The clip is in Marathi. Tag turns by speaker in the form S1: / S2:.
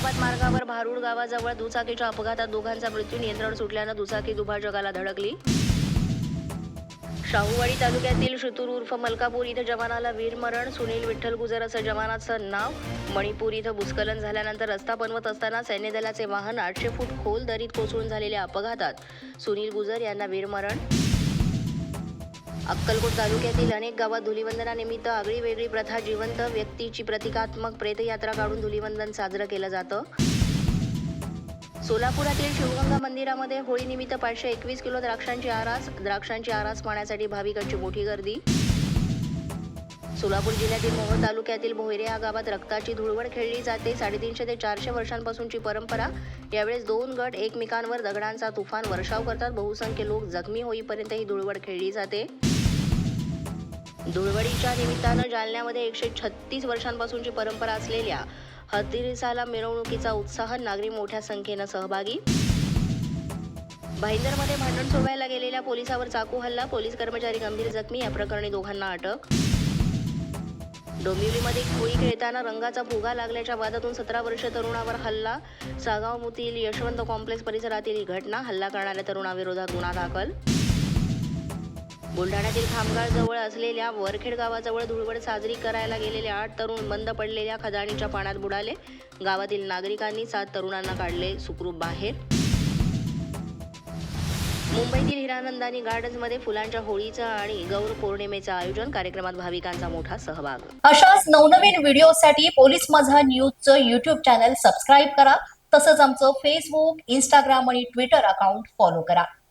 S1: भारूड गावाजवळ दुचाकीच्या अपघातात दोघांचा मृत्यू नियंत्रण सुटल्यानं दुचाकी दुभाजकाला धडकली. शाहूवाडी तालुक्यातील शितूर उर्फ मलकापूर इथं जवानाला वीरमरण सुनील विठ्ठल गुजर असं जवानाचं नाव. मणिपूर इथं भूस्खलन झाल्यानंतर रस्ता बनवत असताना सैन्य दलाचे वाहन आठशे फूट खोल दरीत कोसळून झालेल्या अपघातात सुनील गुजर यांना वीरमरण. अक्कलकोट तालुक्यातील अनेक गावात धुलिवंदनानिमित्त आगळी वेगळी प्रथा जिवंत व्यक्तीची प्रतिकात्मक प्रेतयात्रा काढून धुलिवंदन साजरं केलं जातं. सोलापुरातील शिवगंगा मंदिरामध्ये होळीनिमित्त पाचशे एकवीस किलो द्राक्षांची आरास द्राक्षांची आरास पाहण्यासाठी भाविकांची मोठी गर्दी. सोलापूर जिल्ह्यातील मोहोळ तालुक्यातील भोयरे या गावात रक्ताची धुळवड खेळली जाते. साडेतीनशे ते चारशे वर्षांपासूनची परंपरा. यावेळेस दोन गट एकमेकांवर दगडांचा तुफान वर्षाव करतात. बहुसंख्य लोक जखमी होईपर्यंत ही धुळवड खेळली जाते. धुळवडीच्या निमित्तानं जालन्यामध्ये एकशे छत्तीस वर्षांपासूनची परंपरा असलेल्या हत्तीरिसाला मिरवणुकीचा उत्साह नागरिक मोठ्या संख्येनं सहभागी. भाईंदरमध्ये भांडण सोडवायला गेलेल्या पोलिसावर चाकू हल्ला पोलीस कर्मचारी गंभीर जखमी या प्रकरणी दोघांना अटक. डोंबिवलीमध्ये खोई खेळताना रंगाचा भुगा लागल्याच्या वादातून सतरा वर्ष तरुणावर हल्ला. सागावमुतील यशवंत कॉम्प्लेक्स परिसरातील ही घटना हल्ला करणाऱ्या तरुणाविरोधात गुन्हा दाखल. बुलढाण्यातील खामगाळ जवळ असलेल्या वरखेड गावाजवळ धुळवड साजरी करायला गेलेले आठ तरुण बंद पडलेल्या खदाणीच्या पाण्यात बुडाले. गावातील नागरिकांनी सात तरुणांना काढले सुखरूप बाहेर. मुंबईतील हिरानंदानी गार्डन्समध्ये फुलांच्या होळीचं आणि गौर पौर्णिमेचं आयोजन. कार्यक्रमात भाविकांचा मोठा सहभाग.
S2: अशाच नवनवीन व्हिडिओसाठी पोलीस माझा न्यूजचं युट्यूब चॅनल सबस्क्राईब करा. तसंच आमचं फेसबुक इंस्टाग्राम आणि ट्विटर अकाउंट फॉलो करा.